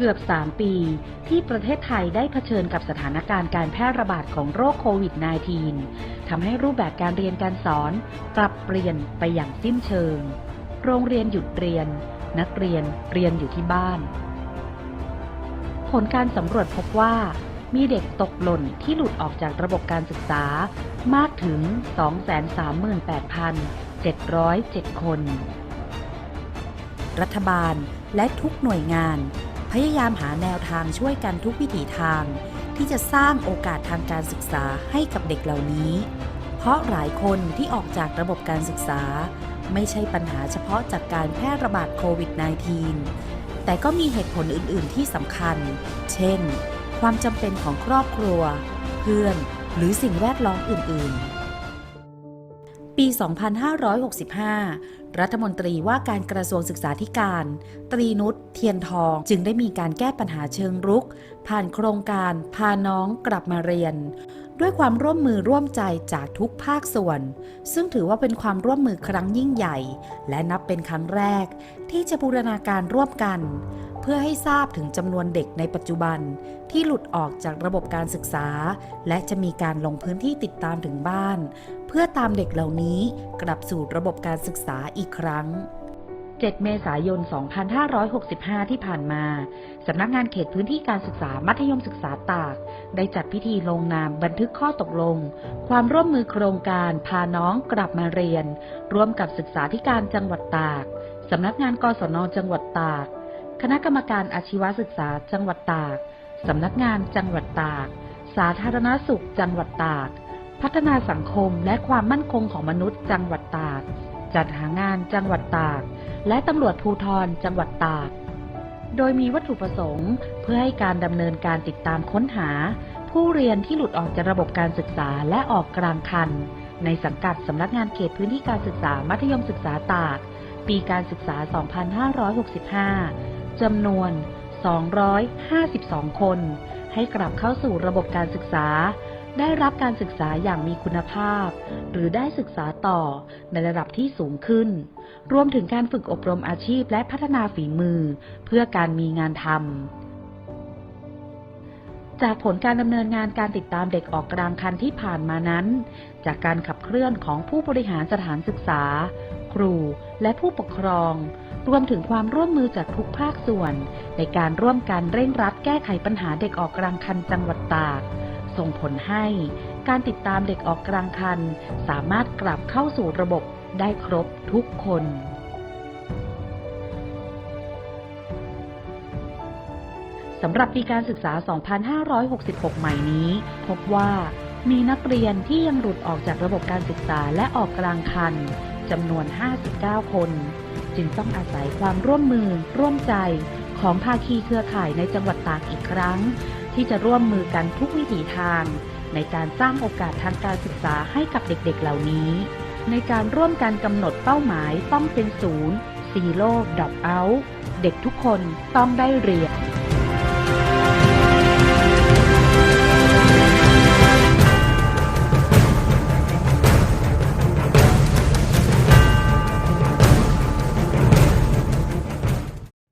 เกือบ 3 ปี ที่ประเทศไทยได้เผชิญกับสถานการณ์การแพร่ระบาดของโรคโควิด -19 ทำให้รูปแบบการเรียนการสอนปรับเปลี่ยนไปอย่างสิ้นเชิง โรงเรียนหยุดเรียน นักเรียนเรียนอยู่ที่บ้าน ผลการสำรวจพบว่า มีเด็กตกหล่นที่หลุดออกจากระบบการศึกษามากถึง 238,707 คน รัฐบาลและทุกหน่วยงาน พยายามหาแนวทางช่วยกันทุกวิถีทาง ที่จะสร้างโอกาสทางการศึกษาให้กับเด็กเหล่านี้ เพราะหลายคนที่ออกจากระบบการศึกษา ไม่ใช่ปัญหาเฉพาะจากการแพร่ระบาดโควิด -19 แต่ก็มีเหตุผลอื่น ๆ ที่สำคัญ เช่น ความจำเป็นของครอบครัว เพื่อน หรือสิ่งแวดล้อมอื่น ๆ ปี 2565 รัฐมนตรีว่าการกระทรวงศึกษาธิการ ตรีนุชเทียนทองจึงได้มีการแก้ปัญหาเชิงรุก ผ่านโครงการพาน้องกลับมาเรียน ด้วยความร่วมมือร่วมใจจากทุกภาคส่วน ซึ่งถือว่าเป็นความร่วมมือครั้งยิ่งใหญ่ และนับเป็นครั้งแรกที่จะบูรณาการร่วมกัน เพื่อให้ทราบถึงจำนวนเด็กในปัจจุบัน ที่หลุดออกจากระบบการศึกษา และจะมีการลงพื้นที่ติดตามถึงบ้าน เพื่อตามเด็กเหล่านี้กลับสู่ระบบการศึกษาอีกครั้ง 7 เมษายน 2565 ที่ผ่านมา สำนักงานเขตพื้นที่การศึกษามัธยมศึกษาตาก ได้จัดพิธีลงนามบันทึกข้อตกลง ความร่วมมือโครงการพาน้องกลับมาเรียน ร่วมกับศึกษาธิการจังหวัดตาก สำนักงานกศนจังหวัดตาก คณะกรรมการอาชีวศึกษาจังหวัดตาก สำนักงานจังหวัดตาก สาธารณสุขจังหวัดตาก พัฒนาสังคมและความมั่นคงของมนุษย์จังหวัดตาก จัดหางานจังหวัดตาก และตำรวจภูธรจังหวัดตาก โดยมีวัตถุประสงค์ เพื่อให้การดำเนินการติดตามค้นหา ผู้เรียนที่หลุดออกจากระบบการศึกษาและออกกลางคัน ในสังกัดสำนักงานเขตพื้นที่การศึกษามัธยมศึกษาตาก ปีการศึกษา 2565 จำนวน 252 คน ให้กลับเข้าสู่ระบบการศึกษา ได้รับการศึกษาอย่างมีคุณภาพ หรือได้ศึกษาต่อในระดับที่สูงขึ้น รวมถึงการฝึกอบรมอาชีพและพัฒนาฝีมือ เพื่อการมีงานทำจากผลการดำเนินงานการติดตามเด็กออกกลางคันที่ผ่านมานั้น จากการขับเคลื่อนของผู้บริหารสถานศึกษา ครูและผู้ปกครอง รวมถึงความร่วมมือจากทุกภาคส่วน ในการร่วมกันเร่งรัดแก้ไขปัญหาเด็กออกกลางคันจังหวัดตาก ส่งผลให้การติดตามเด็กออกกลางคัน สามารถกลับเข้าสู่ระบบได้ครบทุกคนสำหรับปีการศึกษา 2566 ใหม่นี้ พบว่ามีนักเรียนที่ยังหลุดออกจากระบบการศึกษาและออกกลางคันจำนวน 59 คน จึงต้องอาศัยความร่วมมือ ร่วมใจ ของภาคีเครือข่ายในจังหวัดตากอีกครั้ง ที่จะร่วมมือกันทุกวิถีทาง ในการสร้างโอกาสทางการศึกษาให้กับเด็กๆเหล่านี้ ในการร่วมกันกำหนดเป้าหมายต้องเป็นศูนย์ Zero Drop Out เด็กทุกคนต้องได้เรียน